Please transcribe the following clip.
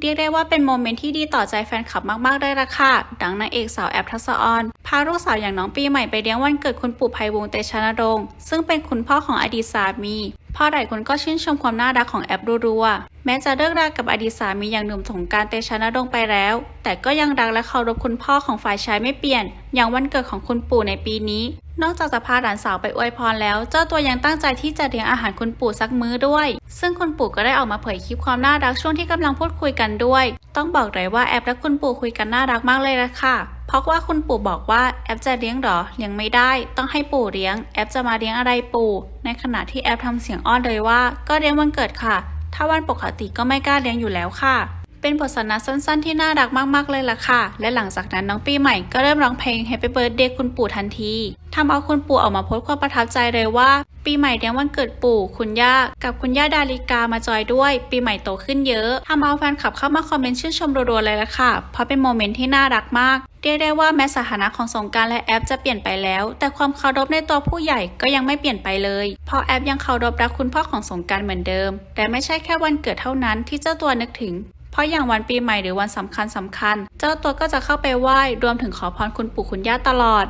เรียกได้ว่าเป็นโมเมนต์ที่ดีต่อใจแฟนคลับมากๆได้ละค่ะ ดังนางเอกสาวแอปทัศออนพาลูกสาวอย่างน้องปีใหม่ไปเลี้ยงวันเกิดคุณปู่ไพวงเตชะนรงค์ซึ่งเป็นคุณพ่อของอดีตสามีพ่อหลายคนก็ชื่นชมความน่ารักของแอปรัวๆแม้จะเลิกรากับอดีตสามีอย่างหนุ่มสงการเตชะนรงค์ไปแล้ว แต่ก็ยังรักและเคารพคุณพ่อของฝ่ายชายไม่เปลี่ยน อย่างวันเกิดของคุณปู่ในปีนี้ นอกจากจะพาหลานสาวไปอวยพรแล้ว เจ้าตัวยังตั้งใจที่จะเลี้ยงอาหารคุณปู่สักมื้อด้วย ซึ่งคุณปู่ก็ได้ออกมาเผยคลิปความน่ารักช่วงที่กำลังพูดคุยกันด้วย ต้องบอกเลยว่าแอปและคุณปู่คุยกันน่ารักมากเลยละค่ะ เพราะว่าคุณปู่บอกว่าแอปจะเลี้ยงหรอเลี้ยงไม่ได้ ต้องให้ปู่เลี้ยง แอปจะมาเลี้ยงอะไรปู่ ในขณะที่แอปทำเสียงอ้อนเลยว่า ก็เลี้ยงวันเกิดค่ะ ถ้าวันปกติก็ไม่กล้าเลี้ยงอยู่แล้วค่ะ เป็นบทสนทนาสั้น ๆ ที่น่ารักมากๆเลยล่ะค่ะ และหลังจากนั้นน้องปีใหม่ก็เริ่มร้องเพลง Happy Birthday คุณปู่ทันทีทำเอาคุณปู่ออกมาโพสความประทับใจเลยว่า ปีใหม่เลี้ยงวันเกิดปู่คุณย่ากับคุณย่าดาริกามาจอยด้วย ปีใหม่โตขึ้นเยอะทำเอาแฟนคลับเข้ามาคอมเมนต์ชื่นชมรัวๆเลยล่ะค่ะ เพราะเป็นโมเมนต์ที่น่ารักมากเรียกได้ว่าแม้สถานะของสงการและแอปจะเปลี่ยนไปแล้ว แต่ความเคารพในตัวผู้ใหญ่ก็ยังไม่เปลี่ยนไปเลย เพราะแอปยังเคารพรักคุณพ่อของสงการเหมือนเดิม แต่ไม่ใช่แค่วันเกิดเท่านั้นที่เจ้าตัวนึกถึง เพราะอย่างวันปีใหม่หรือวันสำคัญสำคัญ เจ้าตัวก็จะเข้าไปไหว้รวมถึงขอพรคุณปู่คุณย่าตลอด